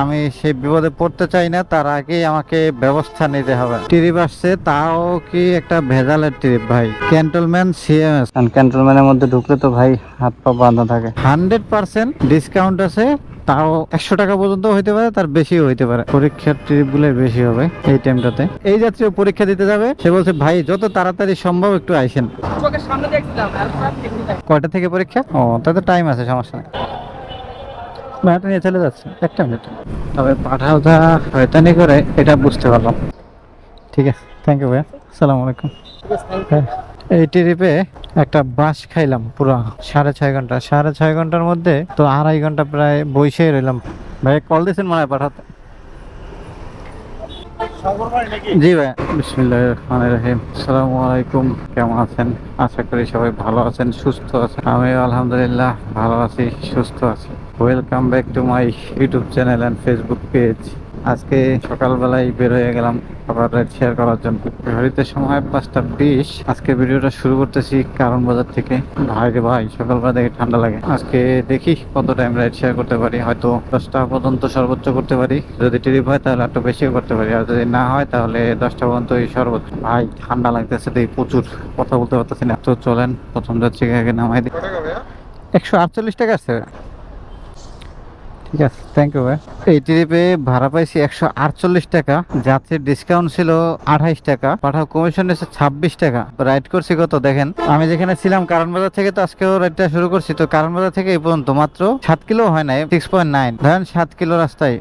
আমি সেই বিপদে পড়তে চাই না তার আগেই আমাকে ব্যবস্থা নিতে হবে। ট্রিপ আসছে তাও কি একটা ভেজালের ট্রিপ ভাই? Cantonment CMS. ক্যান্টলম্যানের মধ্যে ঢুকলে তো ভাই হাত পা বাঁধা থাকে। হান্ড্রেড পার্সেন্ট ডিসকাউন্ট আছে তাও একশো টাকা পর্যন্ত হইতে পারে তার বেশিও হইতে পারে। পরীক্ষার ট্রিপগুলো বেশি হবে এই টাইমটাতে। এই যাত্রীও পরীক্ষা দিতে যাবে সে বলছে ভাই যত তাড়াতাড়ি সম্ভব একটু আইসেন। কয়টা থেকে পরীক্ষা? ও তাতে টাইম আছে সমস্যা নেই। ভাড়াটা নিয়ে চলে যাচ্ছে একটা মিনিট। তবে পাঠাওটা হয়তানি করে এটা বুঝতে পারলাম। ঠিক আছে থ্যাংক ইউ ভাইয়া। আসসালামু আলাইকুম। হ্যাঁ, এই ট্রিপে একটা বাস খাইলাম পুরো সাড়ে ছয় ঘণ্টা। সাড়ে ছয় ঘণ্টার মধ্যে তো আড়াই ঘণ্টা প্রায় বসেই রইলাম। ভাই কল দিয়েছেন মনে পাঠাতে? জি ভাই বিসমিল্লাহ রহমানির রহিম। আসসালামু আলাইকুম কেমন আছেন? আশা করি সবাই ভালো আছেন সুস্থ আছেন। আমি আলহামদুলিল্লাহ ভালো আছি সুস্থ আছি। Welcome back to my YouTube channel and Facebook page আজকে সকালবেলায় বের হয়ে গেলাম খাবার রাইড শেয়ার করার জন্য। ঘড়িতে সময় পাঁচটা বিশ। আজকে ভিডিওটা শুরু করতেছি কারণ বাজার থেকে। ভাই রে ভাই সকালবেলা দেখে ঠান্ডা লাগে। আজকে দেখি কত টাইম রাইড শেয়ার করতে পারি। হয়তো দশটা পর্যন্ত সর্বোচ্চ করতে পারি। যদি ট্রিপ হয় তাহলে একটু বেশিও করতে পারি। আর যদি না হয় তাহলে দশটা পর্যন্ত সর্বোচ্চ। ভাই ঠান্ডা লাগতেছে দেখি প্রচুর। কথা বলতে পারতেছি না। তো চলেন প্রথম যাচ্ছি আগে নামাই দিই। একশো আটচল্লিশ টাকা আছে ট্রিপে ভাড়া পাইছি একশো আটচল্লিশ টাকা, যাত্রীর ডিসকাউন্ট ছিল আঠাইশ টাকা, পাঠাও কমিশন এসে ছাব্বিশ টাকা। রাইড করছি কত, দেখেন। আমি যেখানে ছিলাম থেকে তো আজকেও রাইডটা শুরু করছি, তো থেকে এই পর্যন্ত মাত্র সাত কিলো হয় নাই সিক্স পয়েন্ট নাইন ধরেন সাত কিলো রাস্তায়।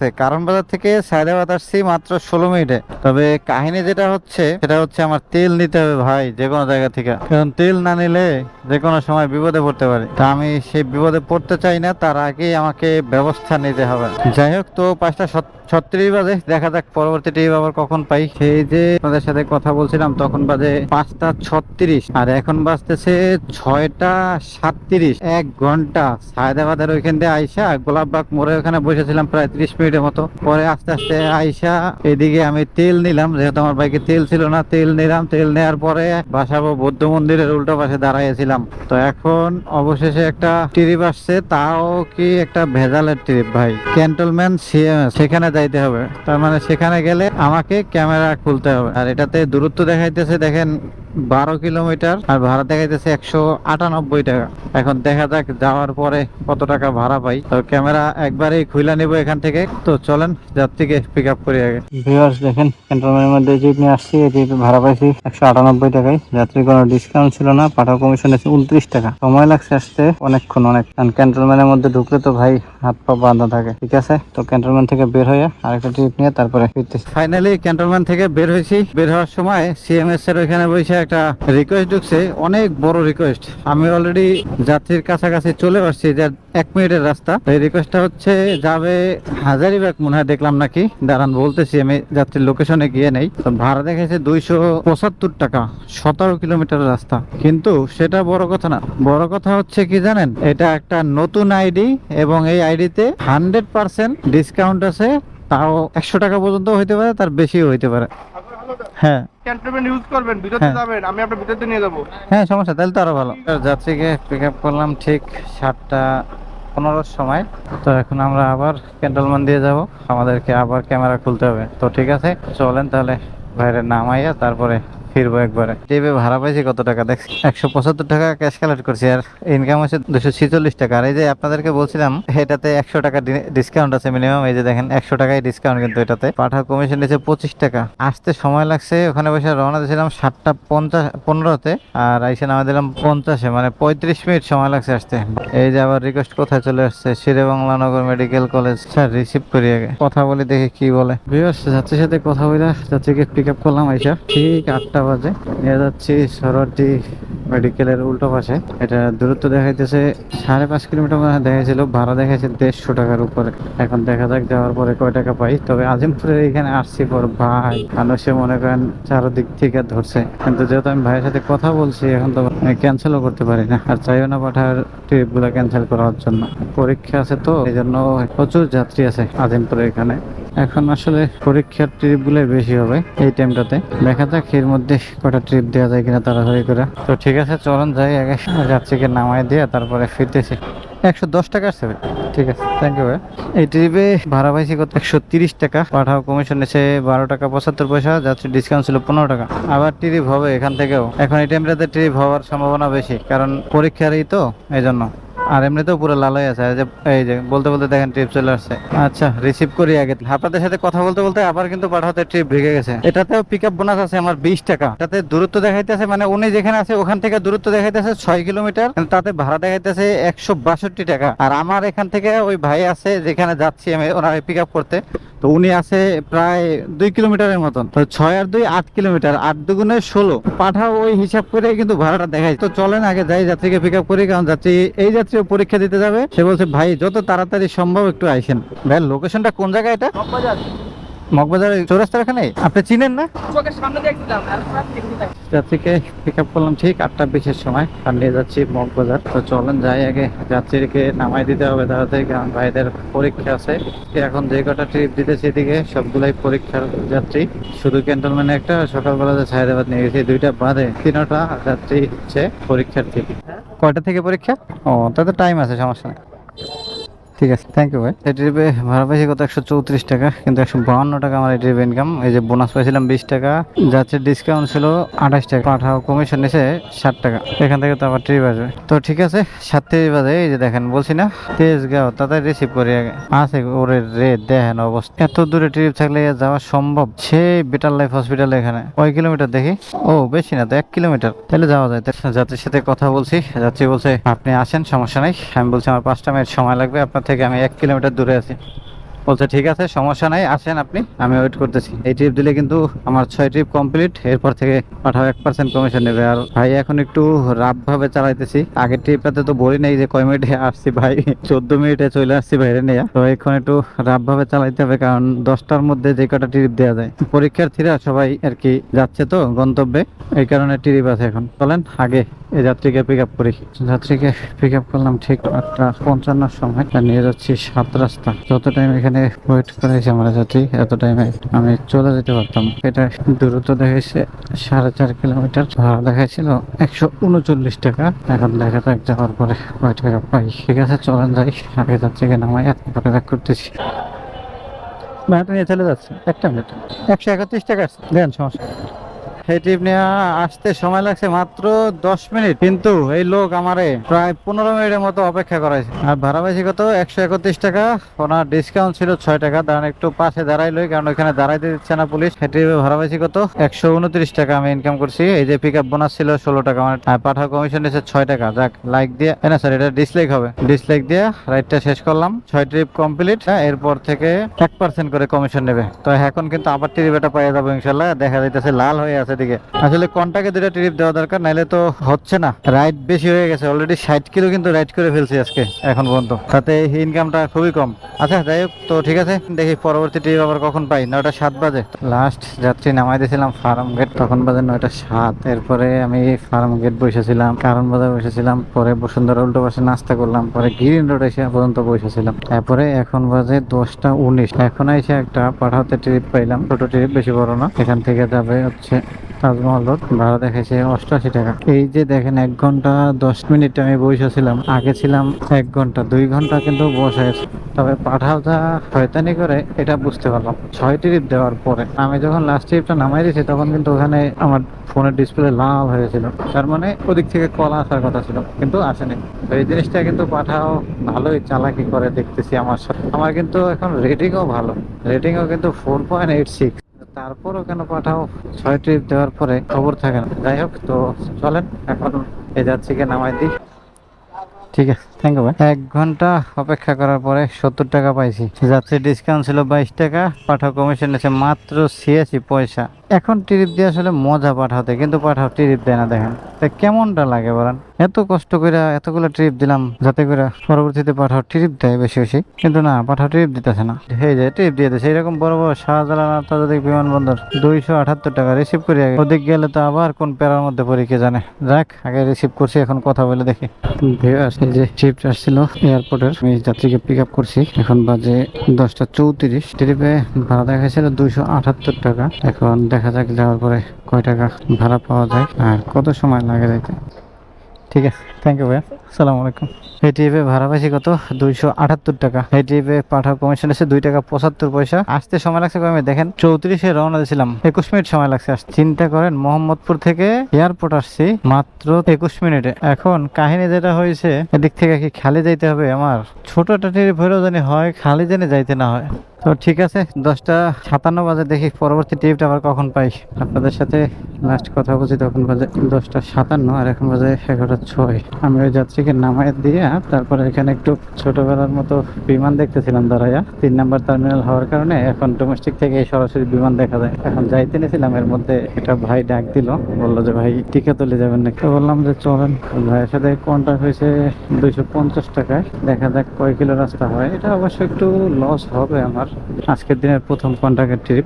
থেকে সায়দাবাদ আসছি মাত্র ষোলো মিনিটে। তবে কাহিনী যেটা হচ্ছে, সেটা হচ্ছে আমার তেল নিতে হবে ভাই, যে কোনো জায়গা থেকে। কারণ তেল না নিলে যে কোনো সময় বিপদে পড়তে পারে। তা আমি সেই বিপদে পড়তে চাই না, তার আগেই আমাকে ব্যবস্থা নিতে হবে। যাই হোক তো পাঁচটা সত- ছত্রিশ বাজে, দেখা যাক পরবর্তী আবার কখন পাই। সেই যে আপনাদের সাথে কথা বলছিলাম, তখন বাজে পাঁচটা ছত্রিশ, আর এখন বাজতেছে ছয়টা সাতত্রিশ। এক ঘণ্টা। সায়দাবাদের ওইখান দিয়ে আইসা গোলাপবাগ মোড়ে ওখানে বসেছিলাম প্রায় ত্রিশ মিনিটের মতো। পরে আস্তে আস্তে আইসা এদিকে আমি তেল নিলাম, যেহেতু আমার বাইকে তেল ছিল না, তেল নিলাম। তেল নেওয়ার পরে বাসাবো বৌদ্ধ মন্দিরের উল্টো পাশে দাঁড়াইছিলাম তো এখন অবশেষে একটা ট্রিপ আসছে, তাও কি একটা ভেজালের ট্রিপ ভাই? Cantonment, CMS. সেখানে যাইতে হবে। তার মানে সেখানে গেলে আমাকে ক্যামেরা খুলতে হবে। আর এটাতে দূরত্ব দেখাইতেছে, দেখেন বারো কিলোমিটার আর ভাড়া দেখাইতেছে একশো আটানব্বই টাকা। এখন দেখা যাক যাওয়ার পরে কত টাকা ভাড়া পাই। তো ক্যামেরা একবারেই খুলে নিব এখান থেকে। তো চলেন যাত্রীকে পিক আপ করি আগে। ভিউয়ার্স দেখেন ক্যান্টনমেন্টের মধ্যে জিপ নিয়ে আসছি। এই জিপ ভাড়া পাইছি একশো আটানব্বই টাকায়। যাত্রীর কোনো ডিসকাউন্ট ছিল না পাঠাও কমিশন আছে উনত্রিশ টাকা। সময় লাগছে আসতে অনেকক্ষণ অনেক। কারণ ক্যান্টনমেন্টের মধ্যে ঢুকলে তো ভাই হাত পা বাঁধা থাকে। ঠিক আছে? তো ক্যান্টনমেন্ট থেকে বের হয়ে আরেকটা ট্রিপ নিয়ে তারপরে ফিরতেছি। ফাইনালি ক্যান্টনমেন্ট থেকে বের হয়েছি। বের হওয়ার সময় সিএমএস এর ওইখানে বসে একটা রিকোয়েস্ট ঢুকছে, অনেক বড় রিকোয়েস্ট আমি অলরেডি যাত্রীর কাছাকাছি চলে আসছি, যে এক মিনিটের রাস্তা। এই রিকোয়েস্টটা হচ্ছে, যাবে হাজারিবাগ মনে হয় দেখলাম নাকি? দাঁড়ান, বলতেছি আমি যাত্রীর লোকেশনে গিয়ে নেই। ভাড়া দেখেছে দুইশো পঁচাত্তর টাকা, সতেরো কিলোমিটার রাস্তা। কিন্তু সেটা বড় কথা না। বড় কথা হচ্ছে কি জানেন? এটা একটা নতুন আইডি এবং এই আইডিতে হান্ড্রেড পার্সেন্ট ডিসকাউন্ট আছে। তাও একশো টাকা পর্যন্ত হইতে পারে, তার বেশিও হইতে পারে। হ্যাঁ। ক্যান্টনমেন্ট ইউজ করবেন ভিতরতে হ্যাঁ। যাবেন আমি আপনার ভিতরতে নিয়ে যাব। হ্যাঁ সমস্যা তাহলে তো আরও ভালো। যাত্রীকে পিক আপ করলাম ঠিক সাতটা পনেরোর সময়। তো এখন আমরা আবার ক্যান্টলমান দিয়ে যাব। আমাদেরকে আবার ক্যামেরা খুলতে হবে। তো ঠিক আছে চলেন তাহলে। বাইরে নামাইয়া তারপরে ফিরবো একবারে। টিভি ভাড়া পাইছি কত টাকা, দেখছি একশো পঁচাত্তর টাকা ক্যাশ কালেক্ট করছি আর ইনকাম হচ্ছে দুশো ছিচল্লিশ টাকা। আর এই যে আপনাদেরকে বলছিলাম, এটাতে একশো টাকা ডিসকাউন্ট আছে মিনিমাম এই যে দেখেন, একশো টাকাই ডিসকাউন্ট কিন্তু এটাতে। পাঠা কমিশন নিচ্ছে পঁচিশ টাকা। আসতে সময় লাগছে, ওখানে বসে রওনা দিয়েছিলাম সাতটা পঞ্চাশ, পনেরোতে। আর আইসে নামা দিলাম পঞ্চাশে মানে পঁয়ত্রিশ মিনিট সময় লাগছে আসতে। এই যে আবার রিকোয়েস্ট কোথায় চলে আসছে? Shere Bangla Nagar medical college sir receive করি আগে কথা বলি, দেখি কি বলে। যাত্রীর সাথে কথা বলে, যাত্রীকে পিক আপ করলাম আইসা। ঠিক আটটা বাজে। নিয়ে যাচ্ছি সরটি মেডিকেলের উল্টো পাশে। এটা দূরত্ব দেখাইতেছে সাড়ে পাঁচ কিলোমিটার মনে দেখাইছিল, ভাড়া দেখাইছে দেড়শো টাকার উপরে। এখন দেখা যাক, যাওয়ার পরে কয় টাকা পাই। তবে আজিমপুরের এখানে আসছি পর ভাই। মানুষে মনে করেন চারদিক থেকে ধরছে। কিন্তু যেহেতু আমি ভাইয়ের সাথে কথা বলছি, এখন তো ক্যান্সেলও করতে পারি না। আর চাইও না পাঠার ট্রিপগুলো ক্যান্সেল করার জন্য। পরীক্ষা আছে তো এই জন্য প্রচুর যাত্রী আছে আজিমপুরের এখানে। এখন আসলে পরীক্ষার ট্রিপ গুলোই বেশি হবে এই টাইমটাতে দেখা যাক এর মধ্যে কটা ট্রিপ দেওয়া যায় কিনা তাড়াতাড়ি করে। তো ঠিক আছে। চলুন, যাই, আগে যাত্রীকে নামাই দিয়ে তারপরে ফিরতেছি। একশো দশ টাকা আসছে ঠিক আছে থ্যাংক ইউ ভাই। এই ট্রিপে ভাড়া পাইছি কত একশো তিরিশ টাকা, পাঠাও কমিশন এসে বারো টাকা পঁচাত্তর পয়সা, যাচ্ছে ডিসকাউন্ট ছিল পনেরো টাকা। আবার ট্রিপ হবে এখান থেকেও। এখন এই টাইমটাতে ট্রিপ হওয়ার সম্ভাবনা বেশি, কারণ পরীক্ষারই তো এই জন্য আর এমনিতেও পুরো লালই আছে। যে, এই যে, বলতে বলতে দেখেন ট্রিপ চলে আসছে। আচ্ছা রিসিভ করি আগে। আপনাদের সাথে কথা বলতে বলতে আবার কিন্তু পাঠাতে ট্রিপ ভেঙে গেছে। এটাতেও পিক আপ বোনাস আছে আমার বিশ টাকা। তাতে দূরত্ব দেখাইতেছে মানে উনি যেখানে আছে, ওখান থেকে দূরত্ব দেখাইতেছে ছয় কিলোমিটার। তাতে ভাড়া দেখাইতেছে একশো বাষট্টি টাকা। আর আমার এখান থেকে ওই ভাই আছে, যেখানে যাচ্ছি আমি ওনার পিক আপ করতে। তো উনি আছে প্রায় দুই কিলোমিটারের মতন। তো ছয় আর দুই আট কিলোমিটার, আট দুগুণে ষোলো। পাঠাও ওই হিসাব করে কিন্তু ভাড়াটা দেখায় তো চলেন আগে যাই, যাত্রীকে পিক আপ করি, কারণ যাত্রী এই যাত্রী পরীক্ষা দিতে যাবে। সে বলছে, ভাই, যত তাড়াতাড়ি সম্ভব একটু আইসেন। ভাই লোকেশনটা কোন জায়গায় এটা? মগবাজার চৌরাস্তার এখানে? আপনি চিনেন না? থাকি পিক আপ করলাম ঠিক আটটা বিশের সময়। আর নিয়ে যাচ্ছি মগবাজার। তো চলেন যাই আগে যাত্রীকে নামাই দিতে হবে। তাড়াতাড়ি কারণ ভাইদের পরীক্ষা আছে। এখন যে কটা ট্রিপ দিতেছি এদিকে সবগুলাই পরীক্ষার যাত্রী। শুধু ক্যান্টনমেন্টে একটা সকালবেলা যে ছায়াদাবাদ নিয়ে গেছি দুইটা বাদে তিনটা যাত্রী হচ্ছে পরীক্ষার্থী কয়টা থেকে পরীক্ষা? ও তাতে টাইম আছে সমস্যা নেই। ঠিক আছে থ্যাংক ইউ ভাই। এই ট্রিপে ভাড়া পাইছি কত? একশো চৌত্রিশ টাকা, কিন্তু একশো বাহান্ন টাকা আমার এই ট্রিপ ইনকাম এই যে বোনাস পাইছিলাম বিশ টাকা যাচ্ছে ডিসকাউন্ট ছিল আঠাশ টাকা। পাঠাও কমিশন নিছে ষাট টাকা। এখান থেকে তো আবার ট্রিপ আসবে। তো ঠিক আছে সাত তিরিশ বাজে, এই যে দেখেন, বলছি না তেজ গাও তাতে রিসিভ করি আগে। আছে ওরে রে, দেখেন অবস্থা। এত দূরে ট্রিপ থাকলে যাওয়া সম্ভব? সেই বেটার লাইফ হসপিটাল এখানে। কয় কিলোমিটার দেখি? ও, বেশি না তো, এক কিলোমিটার তাহলে যাওয়া যায়। যাত্রীর সাথে কথা বলছি, যাত্রী বলছে, আপনি আসেন, সমস্যা নাই। আমি বলছি আমার পাঁচটা মিনিট সময় লাগবে, আপনার আমি এক কিলোমিটার দূরে আছি। বলছে, ঠিক আছে, সমস্যা নাই, আসেন আপনি, আমি ওয়েট করতেছি। এই ট্রিপ দিলে কিন্তু আমার ছয় ট্রিপ কমপ্লিট এরপর থেকে পাঠাও এক পার্সেন্ট কমিশন নেবে। আর ভাই, এখন একটু রাফ ভাবে চালাইতেছি। আগের ট্রিপটাতে তো বলি নাই যে কয় মিনিটে আসছি ভাই, চোদ্দ মিনিটে চলে আসছি বাইরে নিয়ে। তো এখন একটু রাফ ভাবে চালাইতে হবে, কারণ দশটার মধ্যে যে কটা ট্রিপ দেওয়া যায়। পরীক্ষার্থীরা সবাই আর কি যাচ্ছে তো গন্তব্যে, এই কারণে ট্রিপ আছে এখন। চলেন, আগে এই যাত্রীকে পিক আপ করি। যাত্রীকে পিক আপ করলাম ঠিক আটটা পঞ্চান্নর সময়। নিয়ে যাচ্ছি সাত রাস্তা। যত টাইম এখানে ওয়েট করেছে আমরা যাত্রী, এত টাইমে আমি চলে যেতে পারতাম। এটা দূরত্ব দেখাইছে সাড়ে চার কিলোমিটার ভাড়া দেখাইছিল একশো উনচল্লিশ টাকা। এখন দেখা যাক যাওয়ার পরে কয় টাকা পাই। ঠিক আছে, চলেন যাই। আগে যাত্রীকে নামাই তারপরে ব্যাক করতেছি। ভাড়াটা নিয়ে চলে যাচ্ছে। একটা মিনিট একশো একত্রিশ টাকা দেন, সমস্যা। এই ট্রিপ নিয়ে আসতে সময় লাগছে মাত্র দশ মিনিট। কিন্তু এই লোক আমারে প্রায় পনেরো মিনিটের মতো অপেক্ষা করাইছে। আর ভাড়া পাইছি কত একশো একত্রিশ টাকা, ওনার ডিসকাউন্ট ছিল ছয় টাকা। দাঁড়ান, একটু পাশে দাঁড়াইলই কারণ ওখানে দাঁড়াইতে দিচ্ছে না পুলিশ। এই ট্রিপে ভাড়া পাইছি কত একশো উনত্রিশ টাকা আমি ইনকাম করছি। এই যে পিক আপ বোনাস ছিল ষোলো টাকা আমার আর পাঠা কমিশন এসে ছয় টাকা। যাক লাইক দিয়ে না স্যার এটা ডিসলাইক হবে। ডিসলাইক দিয়ে রাইডটা শেষ করলাম। ছয় ট্রিপ কমপ্লিট এরপর থেকে এক পার্সেন্ট করে কমিশন নেবে। তো এখন কিন্তু আবার ট্রিপ এটা পাইয়ে যাব ইনশাল্লাহ দেখা যাইতেছে লাল হয়ে আছে দিকে। আসলে কন্টাকে দুটো ট্রিপ দেওয়া দরকার, নাইলে তো হচ্ছে না। রাইড বেশি হয়ে গেছে অলরেডি ষাট কিলো কিন্তু রাইড করে ফেলছি আজকে, এখন পর্যন্ত। তাতে ইনকামটা খুবই কম। আচ্ছা যাই হোক, তো ঠিক আছে, দেখি পরবর্তী ট্রিপ আবার কখন পাই। নয়টা সাত বাজে। লাস্ট যাত্রী নামাই দিয়েছিলাম ফার্ম গেট তখন বাজে নয়টা সাত। এরপরে আমি ফার্ম গেট বসেছিলাম, কারণ বাজার বসেছিলাম, পরে বসুন্ধরা উল্টো পাশে নাস্তা করলাম, পরে গ্রিন রোড এসে পর্যন্ত বসেছিলাম। তারপরে এখন বাজে দশটা উনিশ। এখন এসে একটা পাঠাতে ট্রিপ পাইলাম, ছোট ট্রিপ বেশি বড় না। এখান থেকে যাবে হচ্ছে তাজমহল ভাড়া দেখাইছে অষ্টআশি টাকা। এই যে দেখেন, এক ঘণ্টা দশ মিনিট আমি বসেছিলাম আগে ছিলাম এক ঘণ্টা, দুই ঘণ্টা কিন্তু বসে। তবে পাঠাওটা শয়তানি করে, এটা বুঝতে পারলাম। ছয় ট্রিপ দেওয়ার পরে আমি যখন লাস্ট ট্রিপটা নামাই দিয়েছি, তখন কিন্তু ওখানে আমার ফোনের ডিসপ্লে লাল হয়েছিল। তার মানে ওদিক থেকে কল আসার কথা ছিল, কিন্তু আসেনি। তো এই জিনিসটা কিন্তু পাঠাও ভালোই চালাকি করে দেখতেছি আমার সাথে। আমার কিন্তু এখন রেটিংও ভালো। রেটিংও কিন্তু ফোর পয়েন্ট এইট সিক্স তারপরও কেন পাঠাও। ছয় ট্রিপ দেওয়ার পরে খবর থাকে না। যাই হোক, তো চলেন, এখন এ যাচ্ছি কে নামাই দিই। ঠিক আছে। থ্যাংক ইউ এক ঘণ্টা অপেক্ষা করার পরে সত্তর টাকা পাইছি। যাত্রী ডিসকাউন্ট ছিল বাইশ টাকা পাঠাও কমিশন এসে মাত্র ছিয়াশি পয়সা। এখন টিরিপ দিয়ে আসলে মজা পাঠাতে কিন্তু পাঠাও টিরিপ দেয় না দেখেন। তা কেমনটা লাগে বলেন? এত কষ্ট করে এতগুলো ট্রিপ দিলাম যাতে করে পরবর্তীতে পাঠাও ট্রিপ দেয় বেশি বেশি। কিন্তু না পাঠাও ট্রিপ দিতেছে না। এই যে ট্রিপ দিয়ে দিতেছে এরকম বড় বড় শাহজালাল আন্তর্জাতিক বিমানবন্দর দুইশো আঠাত্তর টাকা রিসিভ করি আগে ওদিক গেলে তো আবার কোন প্যারার মধ্যে পড়ি কে জানে? যাক আগে রিসিভ করছি এখন কথা বলে দেখি। যে ট্রিপ আসছিল এয়ারপোর্টের আমি যাত্রীকে পিক আপ করছি। এখন বাজে দশটা চৌত্রিশ। ট্রিপে ভাড়া দেখাইছিল দুইশো আটাত্তর টাকা। এখন দেখা যাক যাওয়ার পরে কয় টাকা ভাড়া পাওয়া যায় আর কত সময় লাগে যাইতে। ঠিক আছে থ্যাংক ইউ ভাইয়া। সালাম আলাইকুম। এই ট্রিপে ভাড়া পাইছি কত? দুইশো আটাত্তর টাকা। এই ট্রিপে পাঠাও কমিশন এসে দুই টাকা পঁচাত্তর পয়সা। আসতে সময় লাগছে কমে দেখেন, চৌত্রিশে রওনা দিয়েছিলাম। একুশ মিনিট সময় লাগছে, আসতে। চিন্তা করেন, মোহাম্মদপুর থেকে এয়ারপোর্ট আসছি, মাত্র একুশ মিনিটে। এখন কাহিনী যেটা হয়েছে, এদিক থেকে কি খালি যাইতে হবে? আমার ছোট একটা ট্রিপ হলেও জানি হয়, খালি জানি যাইতে না হয়। তো ঠিক আছে, দশটা সাতান্ন বাজে দেখি পরবর্তী ট্রিপটা আবার কখন পাই। আপনাদের সাথে লাস্ট কথা বলছি, তখন বাজে দশটা সাতান্ন আর এখন বাজে এগারোটা ছয়। আমি ওই যাত্রীকে নামাই দিয়ে তারপরে এখানে একটু ছোটবেলার মতো বিমান দেখতেছিলাম দাঁড়াইয়া। তিন নাম্বার টার্মিনাল হওয়ার কারণে এখন ডোমেস্টিক থেকে সরাসরি বিমান দেখা যায়। এখন যাইতে নিয়েছিলাম, এর মধ্যে একটা ভাই ডাক দিল, বলল যে, ভাই, টিকে তুলে যাবেন নাকি? তো বললাম যে, চলেন। ভাইয়ের সাথে কন্ট্যাক্ট হয়েছে দুইশো পঞ্চাশ টাকায়। দেখা যাক কয় কিলো রাস্তা হয়। এটা অবশ্য একটু লস হবে আমার। আজকের দিনের প্রথম কন্ট্রাক্টের ট্রিপ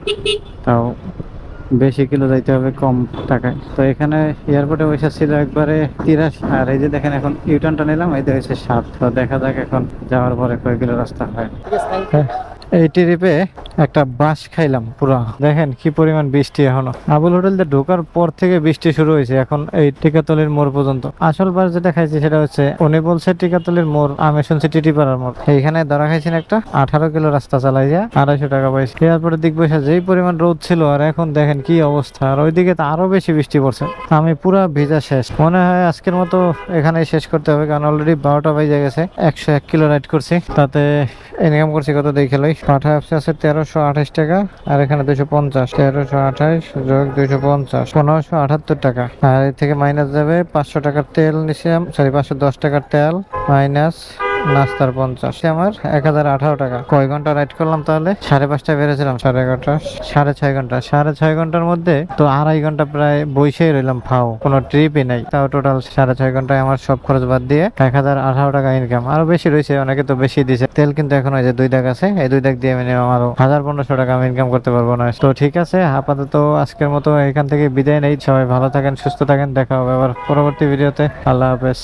তাও বেশি কিলো যাইতে হবে কম টাকায়। তো এখানে এয়ারপোর্টে বসে ছিল একবারে তিরাশি আর এই যে দেখেন এখন ইউটার্নটা নিলাম এই হয়েছে সাত। তো দেখা যাক এখন যাওয়ার পরে কয় কিলো রাস্তা হয়। হ্যাঁ, এই ট্রিপে একটা বাস খাইলাম পুরা। দেখেন কি পরিমাণ বৃষ্টি এখনও। আবুল হোটেল দিয়ে ঢোকার পর থেকে বৃষ্টি শুরু হয়েছে, এখন এই টিকাতলির মোড় পর্যন্ত। আসল বাস যেটা খাইছি সেটা হচ্ছে, উনি বলছে টিকাতলির মোড়, আমি শুনছি টিটিপাড়ার মোড়। এইখানে ধরা খাইছেন একটা, আঠারো কিলো রাস্তা চালাই যায় আড়াইশো টাকা পাইছি এয়ারপোর্টের দিক যেই পরিমাণ রোদ ছিল, আর এখন দেখেন কি অবস্থা। আর ওইদিকে তো আরও বেশি বৃষ্টি পড়ছে। আমি পুরা ভিজা শেষ। মনে হয় আজকের মতো এখানেই শেষ করতে হবে, কারণ অলরেডি বারোটা বাজে গেছে, একশো এক কিলো রাইড করছি। তাতে ইনকাম করছি কত দেখে লই। পাঠা অ্যাপসে আছে তেরোশো আঠাশ টাকা, আর এখানে দুশো পঞ্চাশ। তেরোশো আঠাশ যোগ দুশো পঞ্চাশ, পনেরোশো আটাত্তর টাকা। আর এর থেকে মাইনাস যাবে পাঁচশো টাকার তেল নিছিলাম সরি পাঁচশো দশ টাকার তেল মাইনাস নাস্তার পঞ্চাশ। আমার এক হাজার আঠারো টাকা। কয় ঘণ্টা রাইড করলাম তাহলে? সাড়ে পাঁচটায় বেড়েছিলাম, সাড়ে এগারোটা। সাড়ে ছয় ঘণ্টা। সাড়ে ছয় ঘণ্টার মধ্যে তো আড়াই ঘণ্টা প্রায় বসেই রইলাম ফাও। কোনো ট্রিপই নাই। তাও টোটাল সাড়ে ছয় ঘন্টায় আমার সব খরচ বাদ দিয়ে এক হাজার আঠারো টাকা ইনকাম আরও বেশি রয়েছে, অনেকে তো বেশি দিয়েছে তেল কিন্তু এখন ওই যে দুই দাগ আছে, এই দুই দাগ দিয়ে মিনিমাম আরও হাজার পনেরোশো টাকা আমি ইনকাম করতে পারব না। তো ঠিক আছে, আপাতত আজকের মতো এখান থেকে বিদায় নেই। সবাই ভালো থাকেন, সুস্থ থাকেন। দেখা হবে আবার পরবর্তী ভিডিওতে আল্লাহ হাফেজ।